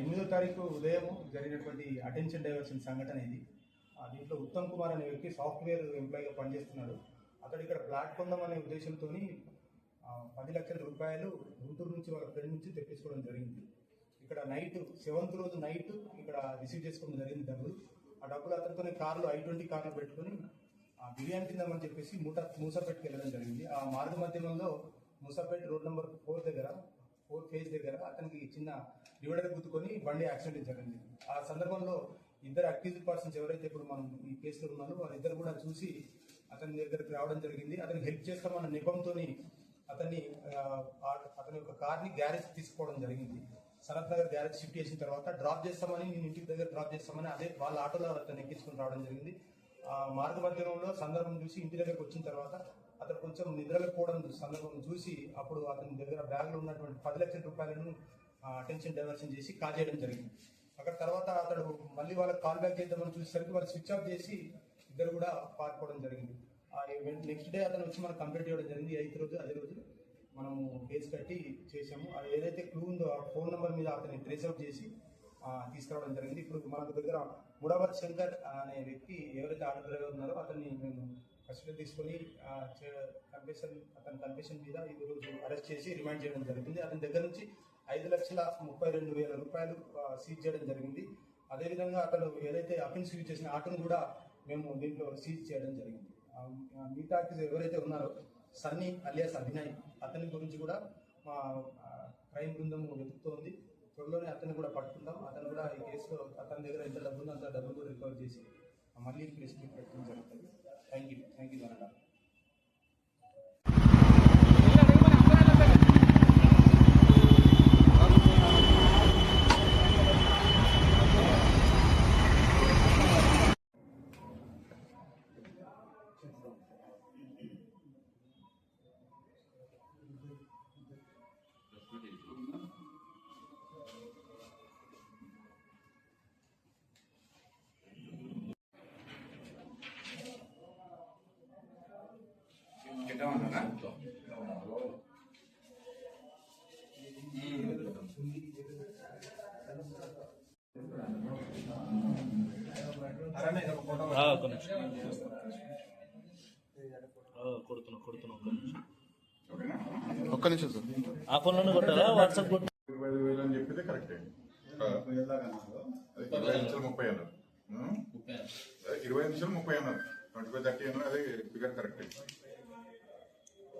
ఎనిమిదో తారీఖు ఉదయం జరిగినటువంటి అటెన్షన్ డైవర్షన్ సంఘటన ఇది. దీంట్లో ఉత్తమ్ కుమార్ అనే వ్యక్తి సాఫ్ట్వేర్ ఎంప్లాయీగా పనిచేస్తున్నాడు. అతడు ఇక్కడ ఫ్లాట్ అనే ఉద్దేశంతో పది లక్షల రూపాయలు గుంటూరు నుంచి వాళ్ళ ఫ్రెండ్ నుంచి తెప్పించుకోవడం జరిగింది. ఇక్కడ నైట్ సెవెంత్ రోజు నైట్ ఇక్కడ రిసీవ్ చేసుకోవడం జరిగింది డబ్బులు. ఆ డబ్బులు అతనితోనే కార్లు ఐ ట్వంటీ కార్లు పెట్టుకొని ఆ బిర్యానీ తిందామని చెప్పేసి మూట మూసాపేటకి వెళ్ళడం జరిగింది. ఆ మార్గ మధ్యమంలో మూసాపేట రోడ్ నెంబర్ ఫోర్ దగ్గర ఫోర్ ఫేజ్ దగ్గర అతనికి చిన్న డివైడర్ గుద్దుకొని బండి యాక్సిడెంట్ జరిగింది. ఆ సందర్భంలో ఇద్దరు అక్యూజ్ పర్సన్స్ ఎవరైతే ఇప్పుడు మనం ఈ కేసులో ఉన్నారో వారిద్దరు కూడా చూసి అతని దగ్గరికి రావడం జరిగింది. అతనికి హెల్ప్ చేస్తామన్న నిపంతో అతన్ని అతని యొక్క కార్ని గ్యారేజ్ తీసుకోవడం జరిగింది. సనత్ నగర్ గ్యారేజ్ షిఫ్ట్ చేసిన తర్వాత డ్రాప్ చేస్తామని నేను ఇంటికి దగ్గర డ్రాప్ చేస్తామని అదే వాళ్ళ ఆటోలో అతను ఎక్కించుకుని రావడం జరిగింది. ఆ మార్గ మధ్యంలో సందర్భం చూసి ఇంటి దగ్గరకు వచ్చిన తర్వాత అతను కొంచెం నిద్రలేకపోవడం సందర్భం చూసి అప్పుడు అతని దగ్గర బ్యాగ్లో ఉన్నటువంటి పది లక్షల రూపాయలను అటెన్షన్ డైవర్షన్ చేసి కాల్ చేయడం జరిగింది. అక్కడ తర్వాత అతడు మళ్ళీ వాళ్ళకి కాల్ బ్యాక్ చేద్దామని చూసేసరికి వాళ్ళు స్విచ్ ఆఫ్ చేసి ఇద్దరు కూడా పారిపోవడం జరిగింది. నెక్స్ట్ డే అతను వచ్చి మనకు కంప్లీట్ చేయడం జరిగింది. ఎయిత్ రోజు అదే రోజు మనము కేసు కట్టి చేసాము అది ఏదైతే క్లూ ఉందో ఆ ఫోన్ నెంబర్ మీద అతన్ని ట్రేస్ అవుట్ చేసి తీసుకురావడం జరిగింది. ఇప్పుడు మనకు దగ్గర ముడావత్ శంకర్ అనే వ్యక్తి ఎవరైతే ఆటో డ్రైవర్ ఉన్నారో అతన్ని మేము కస్టడీ తీసుకొని కన్ఫెషన్ అతని కన్ఫెషన్ మీద ఈరోజు రోజు అరెస్ట్ చేసి రిమాండ్ చేయడం జరిగింది. అతని దగ్గర నుంచి ఐదు లక్షల ముప్పై రెండు వేల రూపాయలు సీజ్ చేయడం జరిగింది. అదేవిధంగా అతను ఏదైతే అఫెన్స్ యూజ్ చేసిన ఆటోను కూడా మేము దీంట్లో సీజ్ చేయడం జరిగింది. మిగతా ఎవరైతే ఉన్నారో సన్నీ అలియాస్ అభినయ్ అతని గురించి కూడా మా క్రైమ్ బృందం వెతుకుతోంది. త్వరలోనే అతన్ని కూడా పట్టుకుంటాం అతను కూడా ఈ కేసులో అతని దగ్గర ఎంత డబ్బు ఉందో అంత డబ్బులు కూడా రికవర్ చేసి మళ్ళీ మళ్ళీ ప్లేస్కి పెట్టడం జరుగుతుంది. థ్యాంక్ యూ థ్యాంక్ యూ ధనంగా ఆ, ఒక్క నిమిషం. ఆ, కొడుతున్నా కొడుతున్నా ఒక్క నిమిషం. ఒక్క నిమిషం సార్. ఆ ఫోన్లోనే కొట్టారా వాట్సాప్ కొట్ట ఇరవై ఐదు వేలు అని చెప్పేది కరెక్టే ఇరవై నిమిషాలు ముప్పై అన్నారు. ఇరవై నిమిషాలు ముప్పై అన్నారు. ట్వంటీ ఫైవ్ థర్టీ అన్నారు అదే ఫిగర్ కరెక్టే